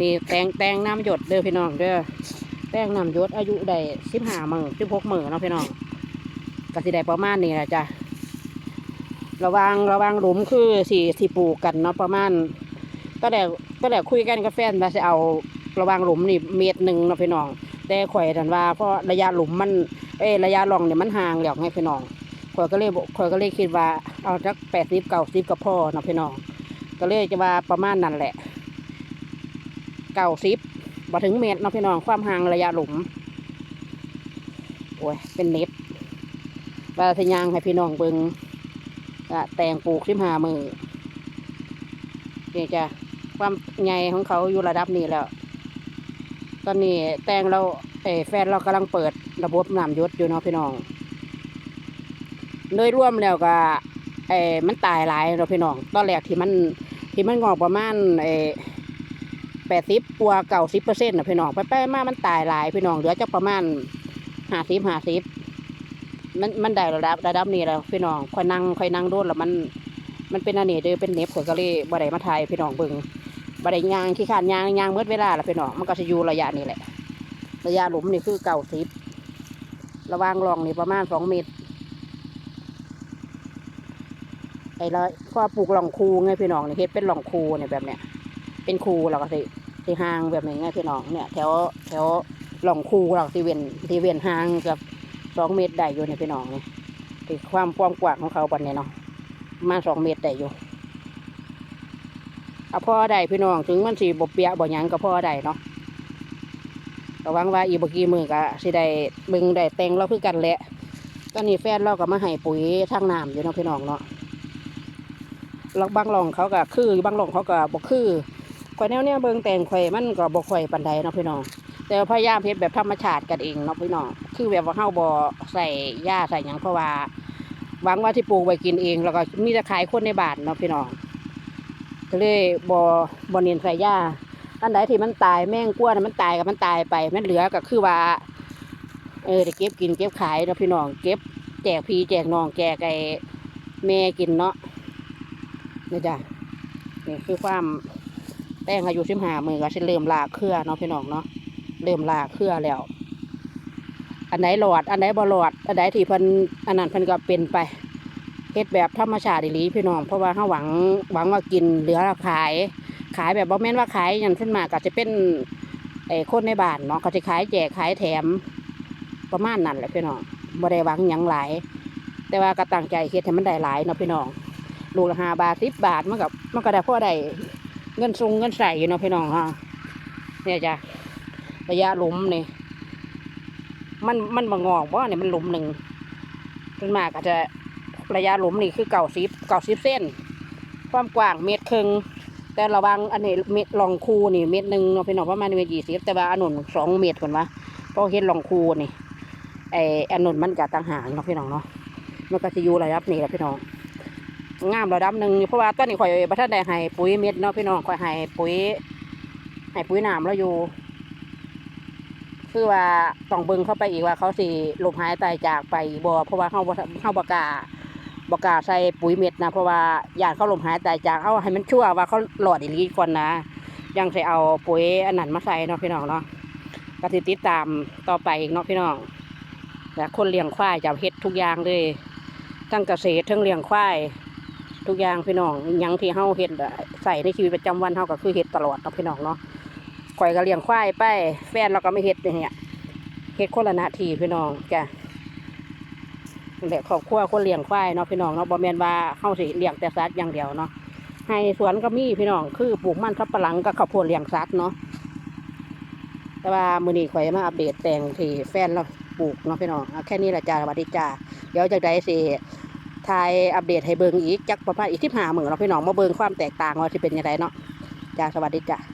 นี่แตงแตงน้ำหยดเด้อพี่น้องเด้อแตงน้ำหยดอายุได้สิบห้ามือสิบหกมือเนาะพี่น้องกสิได้ประมาณนี้แหละจ้ะระวังระวังหลุมคือสี่สี่ปลูกกันเนาะประมาณก็ได้ก็ได้คุยกันกับแฟนว่าจะเอาระวังหลุมนี่เมตรหนึ่งเนาะพี่น้อง แต่ข่อยทันว่าเพราะระยะหลุมมันเอ้ระยะร่องเนี่ยมันห่างแล้วไงพี่น้องข่อยก็เลยข่อยก็เลยคิดว่าเอาสักแปดสิบเก้าสิบกับพ่อเนาะพี่น้อง ก็เลยจะว่าประมาณนั้นแหละ เก้าสิบบ่ถึงเมตรเนาะพี่น้องความห่างระยะหลุม โอ้ย เป็นเน็ตว่าทะยางให้พี่น้องเบิงก็แต่งปลูกสิบห้ามือนี่จ้ะความใหญ่ของเขาอยู่ระดับนี้แล้ว ตอนนี้แต่งเราเอแฟนเรากำลังเปิดระบบน้ำยศอยู่เนาะพี่น้อง โดยร่วมแล้วก็เอมันตายหลายเราะพี่น้อง ตอนแรกที่มันที่มันงอกประมาณเอ แปดสิบปัวเก่าสิบเปอร์เซ็นต์นะพี่น้องไปไปมามันตายหลายพี่น้องเหลือจะประมาณห้าสิบห้าสิบมันมันได้ระดับระดับนี้แล้วพี่น้องคอยนั่งคอยนั่งโดนแล้วมัน มันเป็นอันนี้เด้อเป็นเน็บข่อยก็เลยบ่ได้มาถ่ายพี่น้องเบิ่งบ่ได้ยางขี้ขานยางยางเมื่อเวลาละพี่น้องมันก็จะอยู่ระยะนี้แหละ ระยะหลุมนี่คือเก่าสิบระวางรองนี่ประมาณสองเมตรไอ้ละก็ปลูกหล่องคูไงพี่น้องนี่เฮ็ดเป็นหล่องคูเนี่ยแบบเนี้ยเป็นคูเราก็สิ สิห่างแบบนี้ไงพี่น้องเนี่ยแถวแถวหล่องคูเราสิเวียนสิเวียนห่างกับสองเมตรได้อยู่เนี่ยพี่น้องนี่ที่ความกว้างกว้างของเขาปันเนี่ยเนาะมาสองเมตรได้อยู่เอาพ่อได้พี่น้องถึงมันสีบเปียบ่หยังก็พ่อได้เนาะระวังว่าอีบกี้มือก็สิได้เบึงได้แตงเราคือกันแหละตอนนี้แฟนเราก็มาให้ปุ๋ยทางน้ำอยู่เนาะพี่น้องเนาะแล้วบางหลองเขาก็คือบางหลองเขาก็บ่คือ ข่อยแนวเนี้ยเบิงแต่งข่อยมันก็บ่ค่อยปานใดเนาะพี่น้อง แต่พยายามเฮ็ดแบบธรรมชาติกันเองเนาะพี่น้อง คือแบบว่าเฮาบ่ใส่หญ้าใส่หยังเพราะว่าหวังว่าที่ปลูกไว้กินเอง แล้วก็มีแต่ขายคนในบ้านเนาะพี่น้อง ก็เลยบ่บ่เน้นใส่หญ้าอันใดที่มันตายแม่งกลัวนมันตายก็มันตายไปมันเหลือก็คือว่า เออได้เก็บกินเก็บขายเนาะพี่น้อง เก็บแจกพี่แจกน้องแจกไอ้แม่กินเนาะนี่จ้ะนี่คือความ แป้งอายุสิบห้ามือก็สิเริ่มลากเครือเนาะพี่น้องเนาะเริ่มลากเครือแล้ว อันไหนหลอด อันไหนบ่หลอด อันไหนที่พิ่นอันนั้นพิ่นก็เป็นไปเฮ็ดแบบธรรมชาติอีลีพี่น้องเพราะว่าเขาหวังหวังว่ากินเหลือขาย ขายแบบบ่แม่นว่าขายอย่างขึ้นมาก็จะเป็นไอ้คนในบ้านเนาะก็จะขายแจกขายแถมประมาณนั้นแหละพี่น้องบ่ได้หวังหยังหลาย แต่ว่าก็ตั้งใจเฮ็ดให้มันได้หลายเนาะพี่น้องลูกละห้าบาทสิบบาทมันกับมันก็ได้พอได้ เงินทรงเงินใส่อยู่เนาะพี่น้องฮะเนี่ยจ้ะระยะหลุมนี่มันมันบางอกว่าเนี่ยมันหลุมหนึ่งขึ้นมากอาจจะระยะหลุมนี่คือเก่าสิบเก่าสิบเส้น ความกว้างเมตรครึ่งแต่ระวังอันนี้เมตรลองคูนี่เมตรหนึ่งเนาะพี่น้องประมาณเมตรยี่สิบแต่ว่าอันนุนสองเมตรก่อนวะเพราะเห็นลองคูนี่ไออันนุนมันจะต่างหากเนาะพี่น้องเนาะมันก็จะอยู่ระดับนี้แหละพี่น้อง งามระดับหนึ่งเพราะว่าตอนนี้ข่อยบัทันได้ให้ปุ๋ยเม็ดเนาะพี่น้องข่อยให้ปุ๋ยให้ปุ๋ยน้ำแล้วอยู่ คือว่าต้องเบิ่งเข้าไปอีกว่าเขาสิลมหายตายจากไปบ่เพราะว่าเขาเขาบกล้าบกล้าใส่ปุ๋ยเม็ดนะเพราะว่าญาติเขาลมหายตายจากเอาให้มันชั่วว่าเขาหลอดอีหลีก่อนนะยังใส่เอาปุ๋ยอันนั้นมาใส่เนาะพี่น้องเนาะก็สิติดตามต่อไปอีกเนาะพี่น้องแต่คนเลี้ยงควายจะเฮ็ดทุกอย่างเลยทั้งเกษตรทั้งเลี้ยงควาย ทุกอย่างพี่น้องยังที่เฮาเฮ็ดใส่ในชีวิตประจำวันเฮาก็คือเฮ็ดตลอดเนาะพี่น้องเนาะข่อยก็เลี้ยงควายไป แฟนเราก็ไม่เฮ็ดเนี่ยเฮ็ดคนละนาทีพี่น้องจ้ะแหละครอบครัวคนเลี้ยงควายเนาะพี่น้องเนาะบ่แม่นว่าเฮาสิเลี้ยงแต่สัตว์อย่างเดียวเนาะให้สวนก็มีพี่น้องคือปลูกมันสับปะหลังกับข้าวโพดเลี้ยงสัตว์เนาะแต่ว่ามื้อนี้ข่อยมาอัปเดตแต่งที่แฟนเราปลูกเนาะพี่น้องเอาแค่นี้ละจ้าสวัสดีจ้าเดี๋ยวจากใดสิ ทายอัปเดตให้เบิงอีกจักประมาณอีกที่หาหมื่นเราพี่น้องมาเบิงความแตกต่างว่าที่เป็นยังไงเนาะจ้าสวัสดีจ้า